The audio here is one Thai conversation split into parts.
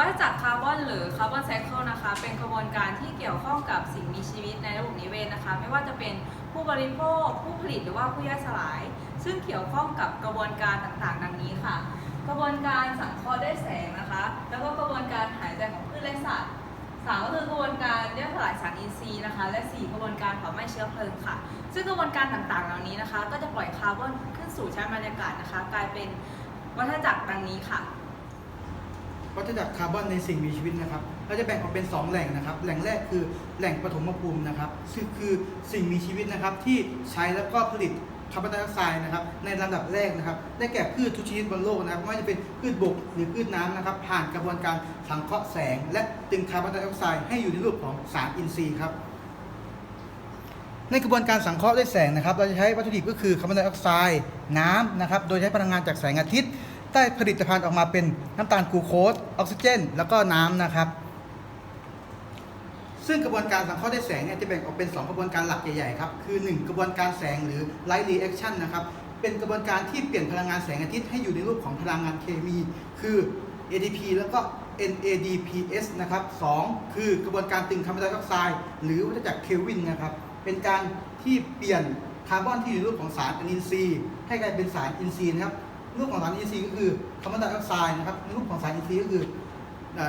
าร์บอนหรือคาร์บอนไซเคิลนะคะ เป็นกระบวนการที่เกี่ยวข้องกับสิ่งมีชีวิตในระบบนิเวศนะคะ ไม่ว่าจะเป็นผู้บริโภค ผู้ผลิตหรือว่าผู้ย่อยสลาย ซึ่งเกี่ยวข้องกับกระบวนการต่างๆ ดังนี้ค่ะ กระบวนการสังเคราะห์ด้วยแสงนะคะ แล้วก็กระบวนการหายใจของพืชและสัตว์สามก็คือกระบวนการย่อยสลายสารอินทรีย์นะคะ และสี่กระบวนการเผาไหม้เชื้อเพลิงค่ะ ซึ่งกระบวนการต่างๆ เหล่านี้นะคะ ก็จะปล่อยคาร์บอนขึ้นสู่ชั้นบรรยากาศนะคะ กลายเป็นวัฏจักรดังนี้ค่ะ วัฏจักรคาร์บอนในสิ่งมีชีวิตนะครับเราจะแบ่งออกเป็น 2 แหล่งนะครับ แหล่งแรกคือแหล่งปฐมภูมินะครับซึ่งคือสิ่งมีชีวิตนะครับที่ใช้แล้วก็ผลิตคาร์บอนไดออกไซด์นะครับในลำดับแรกนะครับ ได้แก่พืชทุกชนิดบนโลกนะครับไม่ว่าจะเป็นพืชบกหรือพืชน้ำนะครับ ผ่านกระบวนการสังเคราะห์แสง และดึงคาร์บอนไดออกไซด์ให้อยู่ในรูปของสารอินทรีย์ครับในกระบวนการสังเคราะห์ด้วยแสงนะครับ เราจะใช้วัตถุดิบก็คือคาร์บอนไดออกไซด์น้ำนะครับ โดยใช้พลังงานจากแสงอาทิตย์ ได้ผลิตภัณฑ์ออกมาเป็นน้ำตาลกลูโคสออกซิเจน แล้วก็น้ำนะครับ ซึ่งกระบวนการสังเคราะห์ด้วยแสงเนี่ยจะแบ่งออกเป็น 2 กระบวนการหลักใหญ่ๆครับ คือ 1 กระบวนการแสงหรือ light reaction นะครับ เป็นกระบวนการที่เปลี่ยนพลังงานแสงอาทิตย์ให้อยู่ในรูปของพลังงานเคมี คือ ADP แล้วก็ NADPS นะครับสองคือกระบวนการตึงคาร์บอนไดออกไซด์หรือวัฏจักรเคลวินนะครับ เป็นการที่เปลี่ยนคาร์บอนที่อยู่ในรูปของสารอินทรีย์ให้กลายเป็นสารอินทรีย์นะครับ รูปของสารอินทรีย์ก็คือคาร์บอนไดออกไซด์นะครับรูปของสารอินทรีย์ก็คือ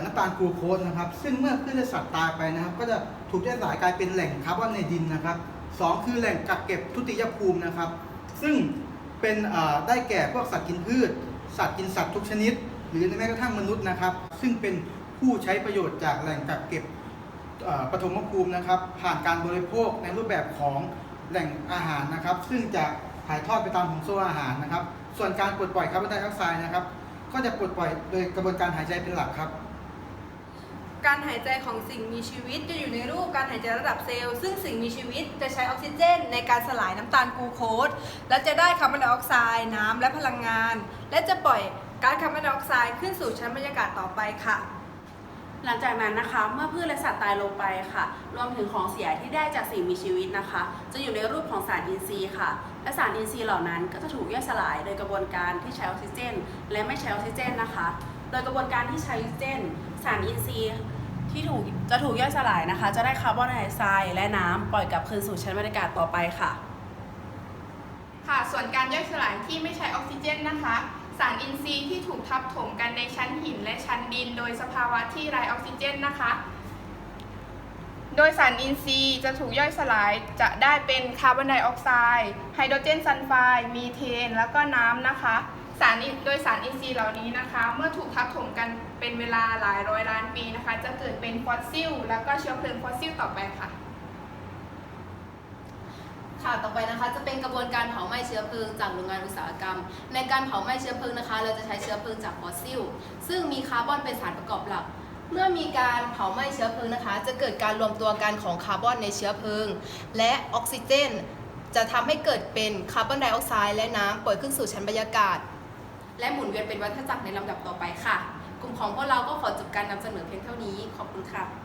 น้ำตาลกลูโคสนะครับ ซึ่งเมื่อพืชและสัตว์ตายไปนะครับ ก็จะถูกแยกสลายกลายเป็นแหล่งคาร์บอนในดินนะครับสองคือแหล่งกักเก็บทุติยภูมินะครับ ซึ่งเป็นได้แก่พวกสัตว์กินพืช สัตว์กินสัตว์ทุกชนิด หรือแม้กระทั่งมนุษย์นะครับ ซึ่งเป็นผู้ใช้ประโยชน์จากแหล่งกักเก็บปฐมภูมินะครับ ผ่านการบริโภคในรูปแบบของแหล่งอาหารนะครับ ซึ่งจะถ่ายทอดไปตามห่วงโซ่อาหารนะครับ ส่วนการปลดปล่อยคาร์บอนไดออกไซด์นะครับ ก็จะปลดปล่อยโดยกระบวนการหายใจเป็นหลักครับ การหายใจของสิ่งมีชีวิตจะอยู่ในรูปการหายใจระดับเซลล์ซึ่งสิ่งมีชีวิตจะใช้ออกซิเจน ในการสลายน้ำตาลกลูโคสและจะได้คาร์บอนไดออกไซด์น้ำและพลังงาน และจะปล่อยก๊าซคาร์บอนไดออกไซด์ขึ้นสู่ชั้นบรรยากาศต่อไปค่ะ หลังจากนั้นนะคะ เมื่อพืชและสัตว์ตายลงไปค่ะ รวมถึงของเสียที่ได้จากสิ่งมีชีวิตนะคะ จะอยู่ในรูปของสารอินทรีย์ค่ะ และสารอินทรีย์เหล่านั้นก็จะถูกย่อยสลายโดยกระบวนการที่ใช้ออกซิเจน และไม่ใช้ออกซิเจนนะคะ โดยกระบวนการที่ใช้ออกซิเจน สารอินทรีย์ที่ถูกจะถูกย่อยสลายนะคะ จะได้คาร์บอนไดออกไซด์และน้ำปล่อยกลับคืนสู่ชั้นบรรยากาศต่อไปค่ะ ค่ะ ส่วนการย่อยสลายที่ไม่ใช้ออกซิเจนนะคะ สารอินทรีย์ที่ถูกทับถมกันในชั้นหินและชั้นดิน โดยสภาวะที่ไร้ออกซิเจนนะคะ โดยสารอินทรีย์จะถูกย่อยสลายจะได้เป็นคาร์บอนไดออกไซด์ไฮโดรเจนซัลไฟด์มีเทน แล้วก็น้ำนะคะ สารโดยสารอินทรีย์เหล่านี้นะคะ เมื่อถูกทับถมกันเป็นเวลาหลายร้อยล้านปีนะคะ จะเกิดเป็นฟอสซิล แล้วก็เชื้อเพลิงฟอสซิลต่อไปค่ะ ค่ะต่อไปนะคะจะเป็นกระบวนการเผาไหม้เชื้อเพลิงจากโรงงานอุตสาหกรรม ในการเผาไหม้เชื้อเพลิงนะคะ เราจะใช้เชื้อเพลิงจากฟอสซิล ซึ่งมีคาร์บอนเป็นสารประกอบหลัก เมื่อมีการเผาไหม้เชื้อเพลิงนะคะ จะเกิดการรวมตัวกันของคาร์บอนในเชื้อเพลิง และออกซิเจน จะทำให้เกิดเป็นคาร์บอนไดออกไซด์และน้ำปล่อยขึ้นสู่ชั้นบรรยากาศ และหมุนเวียนเป็นวัฏจักรในลำดับต่อไปค่ะ กลุ่มของพวกเราก็ขอจบการนำเสนอเพียงเท่านี้ ขอบคุณค่ะ